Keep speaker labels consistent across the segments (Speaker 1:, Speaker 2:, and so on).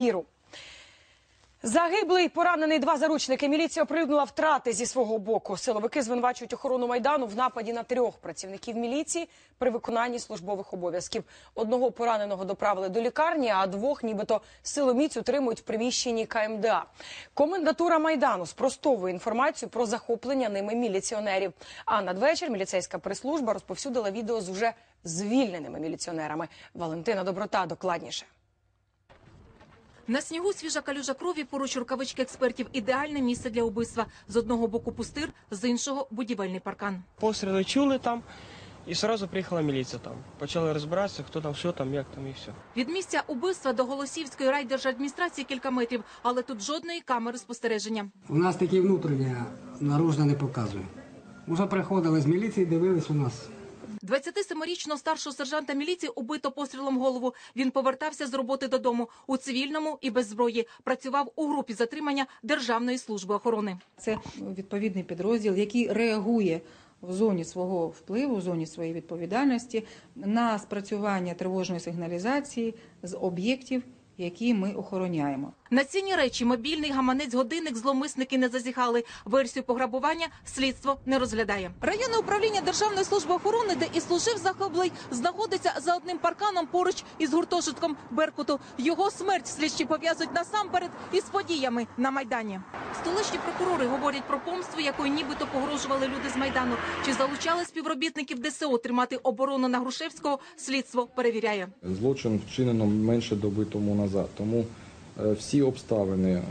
Speaker 1: міру. Загиблий, поранений два заручники. Міліція оприлюднила втрати зі свого боку. Силовики звинувачують охорону майдану в нападі на трьох працівників міліції при виконанні службових обов'язків. Одного пораненого доправили до лікарні, а двох, нібито силоміць, утримують в приміщенні КМДА. Комендатура майдану спростовує інформацію про захоплення ними міліціонерів. А надвечір міліцейська прес-служба розповсюдила відео з уже звільненими міліціонерами. Валентина Доброта докладніше.
Speaker 2: На снігу свіжа калюжа крові, поруч рукавички експертів. Ідеальне місце для убивства. З одного боку пустир, з іншого будівельний паркан.
Speaker 3: Постріли чули там, і одразу приїхала міліція там. Почали розбиратися, хто там, що там, як там і все.
Speaker 2: Від місця убивства до Голосівської райдержадміністрації кілька метрів, але тут жодної камери спостереження.
Speaker 4: У нас такі внутрішні, наружно не показує. Уже приходили з міліції, дивились у нас.
Speaker 2: 27-річного старшого сержанта міліції убито пострілом голову. Він повертався з роботи додому у цивільному і без зброї. Працював у групі затримання Державної служби охорони.
Speaker 5: Це відповідний підрозділ, який реагує в зоні свого впливу, в зоні своєї відповідальності на спрацювання тривожної сигналізації з об'єктів, які ми охороняємо.
Speaker 2: На цінні речі мобільний гаманець годинник зловмисники не зазіхали. Версію пограбування слідство не розглядає. Районне управління Державної служби охорони, де і служив захоплий, знаходиться за одним парканом поруч із гуртожитком Беркуту. Його смерть слідчі пов'язують насамперед із подіями на майдані. Столичні прокурори говорять про помству, якою нібито погрожували люди з майдану. Чи залучали співробітників ДСО тримати оборону на Грушевського? Слідство перевіряє.
Speaker 6: Злочин вчинено менше доби тому назад. Тому всі обставини е,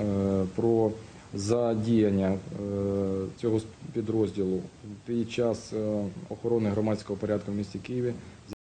Speaker 6: про задіяння е, цього підрозділу під час е, охорони громадського порядку в місті Києві